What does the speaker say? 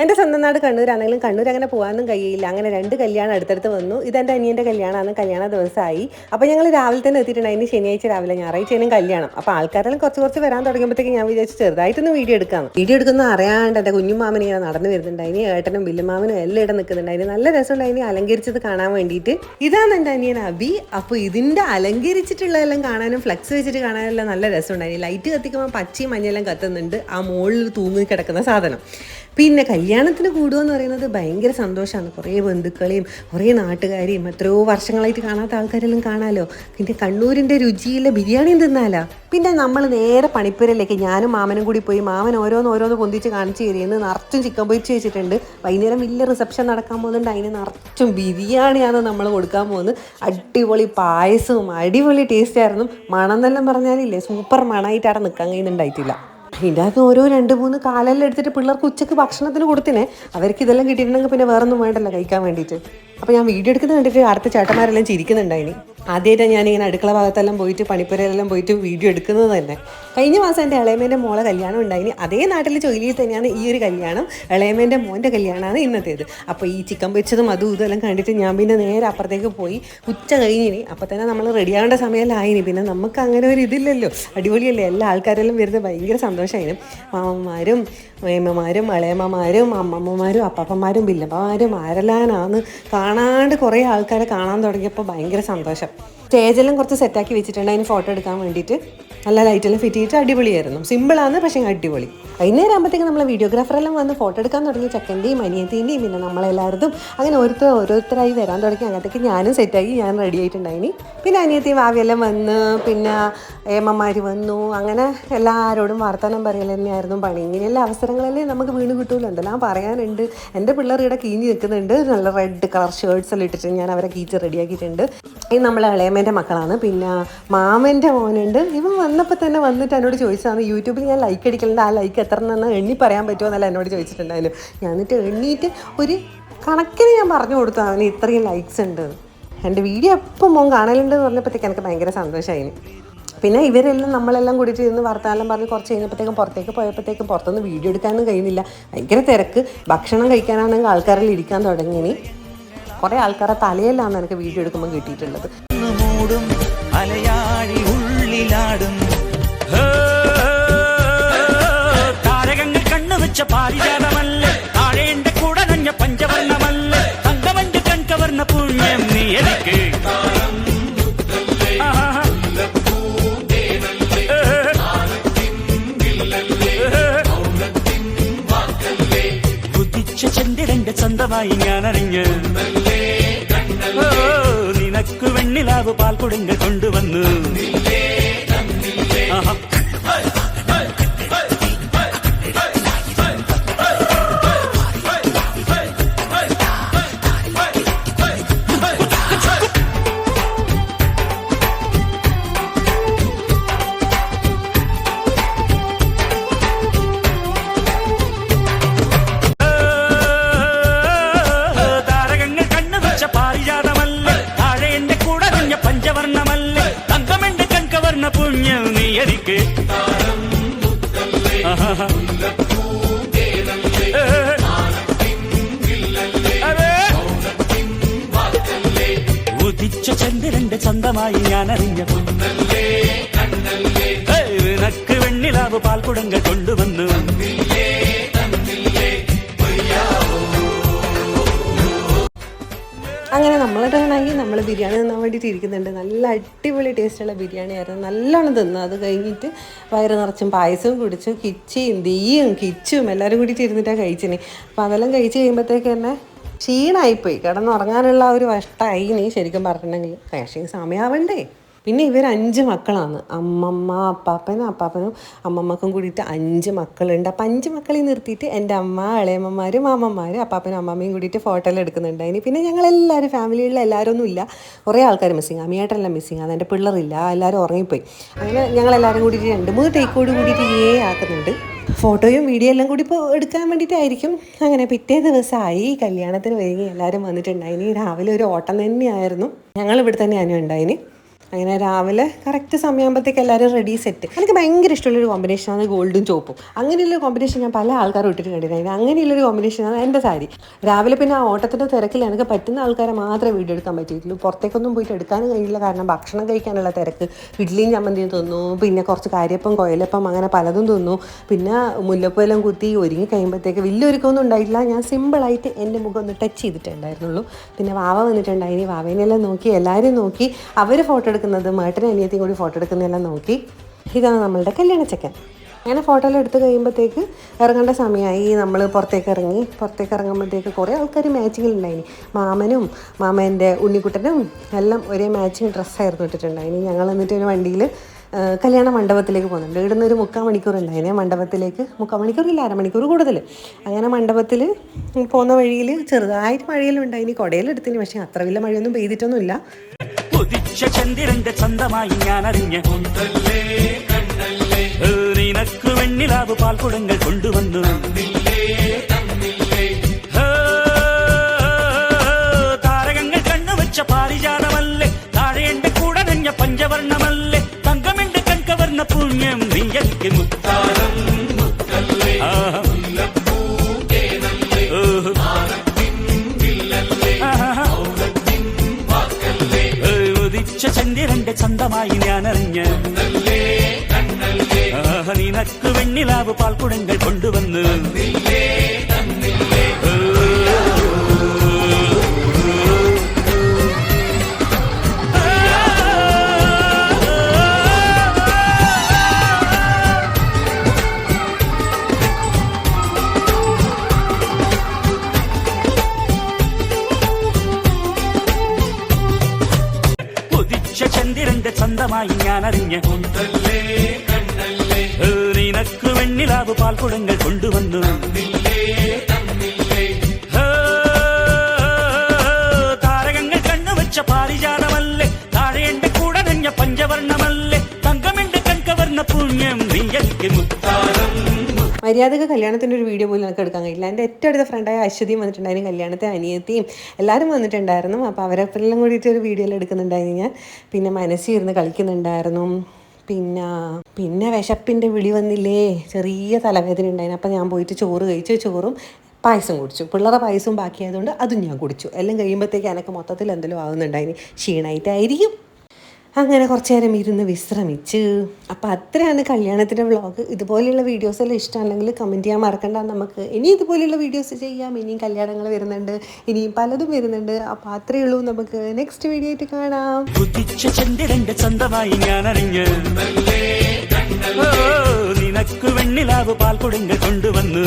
എന്റെ സ്വന്തം നാട് കണ്ണൂരാണെങ്കിലും കണ്ണൂർ അങ്ങനെ പോകാനൊന്നും കഴിയില്ല. അങ്ങനെ രണ്ട് കല്യാണം അടുത്തടുത്ത് വന്നു. ഇതെന്റെ അനിയന്റെ കല്യാണമാണ്. കല്യാണ ദിവസമായി. അപ്പോൾ ഞങ്ങൾ രാവിലെ തന്നെ എത്തിയിട്ടുണ്ട്. അതിന് ശനിയാഴ്ച രാവിലെ ഞായറാഴ്ചയും കല്യാണം. അപ്പോൾ ആൾക്കാരെല്ലാം കുറച്ച് കുറച്ച് വരാൻ തുടങ്ങിയപ്പോഴത്തേക്ക് ഞാൻ വിചാരിച്ചു ചെറുതായിട്ടൊന്ന് വീഡിയോ എടുക്കാം. വീഡിയോ എടുക്കുന്ന അറിയാണ്ട് എന്റെ കുഞ്ഞുമാമൻ ഇങ്ങനെ നടന്നു വരുന്നുണ്ട്. അതിന് ഏട്ടനും ബില്ലുമാമനും എല്ലാം ഇവിടെ നിൽക്കുന്നുണ്ട്. അതിന് നല്ല രസമുണ്ട്. അതിനെ അലങ്കരിച്ചത് കാണാൻ വേണ്ടിയിട്ട്. ഇതാണ് എന്റെ അനിയൻ അബി. അപ്പോൾ ഇതിന്റെ അലങ്കരിച്ചിട്ടുള്ളതെല്ലാം കാണാനും ഫ്ലക്സ് വെച്ചിട്ട് കാണാനെല്ലാം നല്ല രസമുണ്ട്. അതിന് ലൈറ്റ് കത്തിക്കുമ്പോൾ പച്ചയും മഞ്ഞെല്ലാം കത്തുന്നുണ്ട്. ആ മുകളിൽ തൂങ്ങി കിടക്കുന്ന സാധനം. പിന്നെ കല്യാണത്തിന് കൂടുക എന്ന് പറയുന്നത് ഭയങ്കര സന്തോഷമാണ്. കുറേ ബന്ധുക്കളെയും കുറേ നാട്ടുകാരെയും എത്രയോ വർഷങ്ങളായിട്ട് കാണാത്ത ആൾക്കാരെല്ലാം കാണാമല്ലോ പിന്നെ കണ്ണൂരിന്റെ രുചിയിലെ ബിരിയാണിയും തിന്നാലോ? പിന്നെ നമ്മൾ നേരെ പണിപ്പുരയിലേക്ക് ഞാനും മാമനും കൂടി പോയി മാമൻ ഓരോന്ന് ഓരോന്ന് പൊന്തിച്ച് കാണിച്ചു തരുന്നത് നിറച്ചും ചിക്കൻ പൊരിച്ച് വെച്ചിട്ടുണ്ട്. വൈകുന്നേരം വലിയ റിസപ്ഷൻ നടക്കാൻ പോകുന്നുണ്ട്. അതിന് നിറച്ചും ബിരിയാണിയാണ് നമ്മൾ കൊടുക്കാൻ പോകുന്നത്. അടിപൊളി പായസവും അടിപൊളി ടേസ്റ്റ് ആയിരുന്നു. മണം എന്നെല്ലാം പറഞ്ഞാലില്ലേ സൂപ്പർ മണമായിട്ട് അവിടെ നിൽക്കാൻ കഴിയുന്നുണ്ടായിട്ടില്ല ഇതിന്റെ അകത്ത് ഓരോ രണ്ട് മൂന്ന് കാലെല്ലാം എടുത്തിട്ട് പിള്ളേർക്ക് ഉച്ചയ്ക്ക് ഭക്ഷണത്തിന് കൊടുത്തിനെ. അവർക്ക് ഇതെല്ലാം കിട്ടിയിട്ടുണ്ടെങ്കിൽ പിന്നെ വേറൊന്നും വേണ്ടല്ലോ കഴിക്കാൻ വേണ്ടിയിട്ട്. അപ്പോൾ ഞാൻ വീഡിയോ എടുക്കുന്നത് കണ്ടിട്ട് അടുത്ത ചേട്ടന്മാരെല്ലാം ചിരിക്കുന്നുണ്ടായിനി. ആദ്യമായിട്ടാണ് ഞാനിങ്ങനെ അടുക്കള ഭാഗത്തെല്ലാം പോയിട്ട് പണിപ്പുരയിലെല്ലാം പോയിട്ട് വീഡിയോ എടുക്കുന്നത് തന്നെ. കഴിഞ്ഞ മാസം എന്റെ ഇളയമേന്റെ മോളെ കല്യാണം ഉണ്ടായിനി അതേ നാട്ടിൽ ജോലിയിൽ തന്നെയാണ് ഈ ഒരു കല്യാണം. ഇളയമേന്റെ മോന്റെ കല്യാണമാണ് ഇന്നത്തേത്. അപ്പോൾ ഈ ചിക്കൻ വെച്ചതും അതും ഇതെല്ലാം കണ്ടിട്ട് ഞാൻ പിന്നെ നേരെ അപ്പുറത്തേക്ക് പോയി ഉച്ച കഴിഞ്ഞിനി അപ്പോൾ തന്നെ നമ്മൾ റെഡിയാവേണ്ട സമയമായിനി പിന്നെ നമുക്ക് അങ്ങനെ ഒരു ഇതില്ലല്ലോ. അടിപൊളിയല്ലേ? എല്ലാ ആൾക്കാരെല്ലാം വരുന്നത് ഭയങ്കര സന്തോഷമായിരുന്നു മാമന്മാരും മേമ്മമാരും ഇളയമ്മമാരും അമ്മമ്മമാരും അപ്പപ്പന്മാരും ബില്ലപ്പന്മാരും ആരെല്ലാനാന്ന് കാണാണ്ട് കുറേ ആൾക്കാരെ കാണാൻ തുടങ്ങിയപ്പോൾ ഭയങ്കര സന്തോഷം. സ്റ്റേജെല്ലാം കുറച്ച് സെറ്റാക്കി വെച്ചിട്ടുണ്ട്. അതിന് ഫോട്ടോ എടുക്കാൻ വേണ്ടിയിട്ട്. നല്ല ലൈറ്റെല്ലാം ഫിറ്റ് ചെയ്തിട്ട് അടിപൊളിയായിരുന്നു. സിമ്പിളാണ് പക്ഷേ അടിപൊളി. വൈകുന്നേരം ആകുമ്പോഴത്തേക്ക് നമ്മൾ വീഡിയോഗ്രാഫറെല്ലാം വന്ന് ഫോട്ടോ എടുക്കാൻ തുടങ്ങി. ചെക്കന്റെയും അനിയത്തിന്റെയും പിന്നെ നമ്മളെല്ലാവരും അങ്ങനെ ഓരോരുത്തർ ഓരോരുത്തരായി വരാൻ തുടങ്ങി. അങ്ങനത്തേക്ക് ഞാനും സെറ്റാക്കി ഞാൻ റെഡി ആയിട്ടുണ്ടായിനി പിന്നെ അനിയത്തിയും ഭാവിയെല്ലാം വന്ന് പിന്നെ ഏമ്മമാർ വന്നു. അങ്ങനെ എല്ലാവരോടും വർത്തമാനം പറയൽ തന്നെയായിരുന്നു പണി. ഇങ്ങനെയുള്ള അവസരങ്ങളല്ലേ നമുക്ക് വീണ് കിട്ടുമല്ലോ എന്തെല്ലാം പറയാനുണ്ട്. എന്റെ പിള്ളേർ ഇവിടെ കീഞ്ഞ് നിൽക്കുന്നുണ്ട്. നല്ല റെഡ് കളർ ഷേർട്ട്സ് എല്ലാം ഇട്ടിട്ട് ഞാൻ അവരെ കീച്ച് റെഡിയാക്കിയിട്ടുണ്ട് ഇത് നമ്മളെ ഇളയമ്മേന്റെ മക്കളാണ്. പിന്നെ മാമന്റെ മോനുണ്ട്. ഇവൻ വന്നപ്പോൾ തന്നെ വന്നിട്ട് എന്നോട് ചോദിച്ചതാണ് യൂട്യൂബിൽ ഞാൻ ലൈക്ക് അടിക്കലുണ്ട് ആ ലൈക്ക് എത്ര എണ്ണം എണ്ണി പറയാൻ പറ്റുമോ? എന്നല്ല എന്നോട് ചോദിച്ചിട്ടുണ്ടായിരുന്നു. ഞാൻ എന്നിട്ട് എണ്ണീറ്റ് ഒരു കണക്കിന് ഞാൻ പറഞ്ഞു കൊടുത്തു അവന് ഇത്രയും ലൈക്സ് ഉണ്ട്. എന്റെ വീഡിയോ എപ്പോൾ മോൻ കാണലുണ്ട് എന്ന് പറഞ്ഞപ്പോഴത്തേക്ക് എനിക്ക് ഭയങ്കര സന്തോഷമായി പിന്നെ ഇവരെല്ലാം നമ്മളെല്ലാം കൂടിയിട്ട് ഇരുന്ന് വർത്തമാനം പറഞ്ഞ് കുറച്ച് കഴിഞ്ഞപ്പോഴത്തേക്കും പുറത്തേക്ക് പോയപ്പോഴത്തേക്കും പുറത്തുനിന്ന് വീഡിയോ എടുക്കാനും കഴിയുന്നില്ല. ഭയങ്കര തിരക്ക്. ഭക്ഷണം കഴിക്കാനാണെങ്കിൽ ആൾക്കാരിൽ ഇരിക്കാൻ തുടങ്ങിയിനി കുറേ ആൾക്കാരെ തലയിലാണ് എനിക്ക് വീഡിയോ എടുക്കുമ്പോൾ കിട്ടിയിട്ടുള്ളത്. അലയാഴി ഉള്ളിലാടും. പാരിജാതമല്ലേ. പുണ്യം നീ ചന്ദ്രന്റെ സ്വന്തമായി ഞാൻ അറിഞ്ഞു നിനക്ക് വെണ്ണിലാവ് പാൽ കൊടുങ്ക കൊണ്ടുവന്നു കൺകവർണ പുണ്യം നീ എനിക്ക് ആഹാ. ഏ. അതെ. ഉദിച്ച ചന്ദ്രന്റെ ചന്തമായി ഞാൻ അറിഞ്ഞ ഏയ്, നക്ക് വെണ്ണിലാവ് പാൽക്കുടങ്ക കൊണ്ടുവന്നു അങ്ങനെ നമ്മൾ ടേണായി നമ്മൾ ബിരിയാണി തിന്നാൻ വേണ്ടിയിട്ട് ഇരിക്കുന്നുണ്ട് നല്ല അടിപൊളി ടേസ്റ്റുള്ള ബിരിയാണി ആയിരുന്നു. നല്ലോണം തിന്നു. അത് കഴിഞ്ഞിട്ട് വയറ് നിറച്ചും പായസവും കുടിച്ചു. കിച്ചിയും തീയും കിച്ചും എല്ലാവരും കൂടിയിട്ട് ഇരുന്നിട്ടാണ് കഴിച്ചിന് അപ്പോൾ അതെല്ലാം കഴിച്ച് കഴിയുമ്പോഴത്തേക്ക് തന്നെ ക്ഷീണമായിപ്പോയി കിടന്നുറങ്ങാനുള്ള ഒരു വഷ്ടമായി നീ ശരിക്കും പറഞ്ഞിട്ടുണ്ടെങ്കിൽ. പക്ഷേ സമയാവണ്ടേ? പിന്നെ ഇവർ അഞ്ച് മക്കളാണ്. അമ്മമ്മ അപ്പാപ്പനും അപ്പാപ്പനും അമ്മമ്മക്കും കൂടിയിട്ട് അഞ്ച് മക്കളുണ്ട്. അപ്പം അഞ്ച് മക്കളെ നിർത്തിയിട്ട് എന്റെ അമ്മ ഇളയമ്മമാരും മാമന്മാരും അപ്പാപ്പനും അമ്മമ്മയും കൂടിയിട്ട് ഫോട്ടോ എടുക്കുന്നുണ്ട്. അതിന് പിന്നെ ഞങ്ങളെല്ലാവരും ഫാമിലിയിലുള്ള എല്ലാവരും ഒന്നും ഇല്ല. കുറേ ആൾക്കാർ മിസ്സിങ് അമ്മയായിട്ടെല്ലാം മിസ്സിങ് അത് എന്റെ പിള്ളേരില്ല. എല്ലാവരും ഉറങ്ങിപ്പോയി. അങ്ങനെ ഞങ്ങളെല്ലാവരും കൂടിയിട്ട് രണ്ട് മൂന്ന് ടേക്കോട് കൂടിയിട്ട് ഏ ആക്കുന്നുണ്ട്. ഫോട്ടോയും വീഡിയോ എല്ലാം കൂടി ഇപ്പോൾ എടുക്കാൻ വേണ്ടിയിട്ടായിരിക്കും. അങ്ങനെ പിറ്റേ ദിവസമായി കല്യാണത്തിന് വൈകി എല്ലാവരും വന്നിട്ടുണ്ടായിനി രാവിലെ ഒരു ഓട്ടം തന്നെയായിരുന്നു. ഞങ്ങൾ ഇവിടെ തന്നെയാണ് ഉണ്ടായിന്. അങ്ങനെ രാവിലെ കറക്റ്റ് സമയമാകുമ്പോഴത്തേക്ക് എല്ലാവരും റെഡി സെറ്റ് എനിക്ക് ഭയങ്കര ഇഷ്ടമുള്ളൊരു കോമ്പിനേഷനാണ് ഗോൾഡും ചോപ്പും. അങ്ങനെയുള്ള കോമ്പിനേഷൻ ഞാൻ പല ആൾക്കാരും ഇട്ടിട്ട് കണ്ടിട്ടുണ്ട് അങ്ങനെയുള്ളൊരു കോമ്പിനേഷനാണ് എന്റെ സാരി. രാവിലെ പിന്നെ ആ ഓട്ടത്തിന്റെ തിരക്കിൽ എനിക്ക് പറ്റുന്ന ആൾക്കാരെ മാത്രമേ വീഡിയോ എടുക്കാൻ പറ്റിയിട്ടുള്ളൂ. പുറത്തേക്കൊന്നും പോയിട്ട് എടുക്കാനും കഴിയില്ല. കാരണം ഭക്ഷണം കഴിക്കാനുള്ള തിരക്ക്. ഇഡ്ഡലിയും ചമ്മന്തിയും തിന്നു. പിന്നെ കുറച്ച് കാര്യപ്പം കൊയലപ്പം അങ്ങനെ പലതും തിന്നു. പിന്നെ മുല്ലപ്പൂയെല്ലാം കുത്തി ഒരുങ്ങി കഴിയുമ്പോഴത്തേക്ക് വലിയൊരുക്കമൊന്നും ഉണ്ടായിട്ടില്ല. ഞാൻ സിമ്പിളായിട്ട് എന്റെ മുഖം ഒന്ന് ടച്ച് ചെയ്തിട്ടുണ്ടായിരുന്നുള്ളൂ പിന്നെ വാവ വന്നിട്ടുണ്ടായിരുന്നു വാവേനെല്ലാം നോക്കി എല്ലാവരും നോക്കി. അവർ ഫോട്ടോ എടുക്കുന്നത് മേട്ടനും അനിയത്തിയും കൂടി ഫോട്ടോ എടുക്കുന്നതെല്ലാം നോക്കി. ഇതാണ് നമ്മളുടെ കല്യാണച്ചക്കൻ അങ്ങനെ ഫോട്ടോ എല്ലാം എടുത്ത് കഴിയുമ്പോഴത്തേക്ക് ഇറങ്ങേണ്ട സമയമായി. നമ്മൾ പുറത്തേക്ക് ഇറങ്ങി പുറത്തേക്ക് ഇറങ്ങുമ്പോഴത്തേക്ക് കുറേ ആൾക്കാർ മാച്ചിങ്ങിലുണ്ടായിനി മാമനും മാമന്റെ ഉണ്ണിക്കുട്ടനും എല്ലാം ഒരേ മാച്ചിങ് ഡ്രസ്സായിരുന്നു ഇട്ടിട്ടുണ്ടായിനി. ഞങ്ങൾ എന്നിട്ട് ഒരു വണ്ടിയിൽ കല്യാണ മണ്ഡപത്തിലേക്ക് പോകുന്നുണ്ട്. ഇവിടുന്ന് ഒരു മുക്കാൽ മണിക്കൂർ ഉണ്ടായിനെ. മണ്ഡപത്തിലേക്ക് മുക്കാൽ മണിക്കൂറില്ല അരമണിക്കൂർ കൂടുതൽ അങ്ങനെ മണ്ഡപത്തിൽ പോകുന്ന വഴിയിൽ ചെറുതായിട്ട് മഴയെല്ലാം ഉണ്ടായിനി. കുടയിലെടുത്തിന് പക്ഷേ അത്ര വലിയ മഴയൊന്നും പെയ്തിട്ടൊന്നുമില്ല. ചന്ദ്രന്റെ ചന്തമായി ഞാൻ അറിഞ്ഞ നിനക്ക് വെണ്ണിലാവ് പാൽക്കുടങ്ങൾ കൊണ്ടുവന്നു ചന്തമായി ആഹ് നിനക്ക് വെണ്ണിലാവ് പാൽ കുടങ്ങൾ കൊണ്ടുവന്ന്. ചന്തമായി ഞാൻ അറിഞ്ഞ നിനക്ക് വെണ്ണിലാവ് പാൽക്കുടങ്ങൾ കൊണ്ടുവന്നു. താരകങ്ങൾ കണ്ണുവച്ച പാരിജാതമല്ലേ? താഴെയുണ്ട് കൂടെ നഞ്ഞ പഞ്ചവർണമല്ലേ? തങ്കമെന്റെ കൺകവർണ പുണ്യം നീ എനിക്ക് മുത്താരം മര്യാദയ്ക്ക് കല്യാണത്തിന്റെ ഒരു വീഡിയോ പോലും എനിക്ക് എടുക്കാൻ കഴിയില്ല. എന്റെ ഏറ്റവും അടുത്ത ഫ്രണ്ടായ അശ്വതിയും വന്നിട്ടുണ്ടായിരുന്നു കല്യാണത്തെ അനിയത്തിയും എല്ലാവരും വന്നിട്ടുണ്ടായിരുന്നു. അപ്പോൾ അവരെല്ലാം കൂടിയിട്ട് ഒരു വീഡിയോ എല്ലാം എടുക്കുന്നുണ്ടായിരുന്നു ഞാൻ. പിന്നെ മനസ്സിൽ ഇരുന്ന് കളിക്കുന്നുണ്ടായിരുന്നു. പിന്നെ പിന്നെ വിശപ്പിന്റെ വിളി വന്നില്ലേ? ചെറിയ തലവേദന ഉണ്ടായിരുന്നു. അപ്പോൾ ഞാൻ പോയിട്ട് ചോറ് കഴിച്ചു. ചോറും പായസം കുടിച്ചു. പിള്ളേരെ പായസവും ബാക്കിയായതുകൊണ്ട് അതും ഞാൻ കുടിച്ചു. എല്ലാം കഴിയുമ്പോഴത്തേക്ക് എനിക്ക് മൊത്തത്തിൽ എന്തെങ്കിലും ആവുന്നുണ്ടായിരുന്നു ക്ഷീണമായിട്ടായിരിക്കും. അങ്ങനെ കുറച്ച് നേരം ഇരുന്ന് വിശ്രമിച്ച്. അപ്പോൾ അത്രയാണ് കല്യാണത്തിന്റെ വ്ളോഗ് ഇതുപോലെയുള്ള വീഡിയോസ് എല്ലാം ഇഷ്ടമാണെങ്കിൽ കമന്റ് ചെയ്യാൻ മറക്കണ്ട. നമുക്ക് ഇനി ഇതുപോലെയുള്ള വീഡിയോസ് ചെയ്യാം. ഇനിയും കല്യാണങ്ങൾ വരുന്നുണ്ട്. ഇനിയും പലതും വരുന്നുണ്ട്. അപ്പോൾ അത്രയേ ഉള്ളൂ. നമുക്ക് നെക്സ്റ്റ് വീഡിയോ ആയിട്ട് കാണാം. ഞാൻ നിനക്ക് വെണ്ണിലാവ് പാൽ കൊടുങ്ങ കൊണ്ടുവന്നു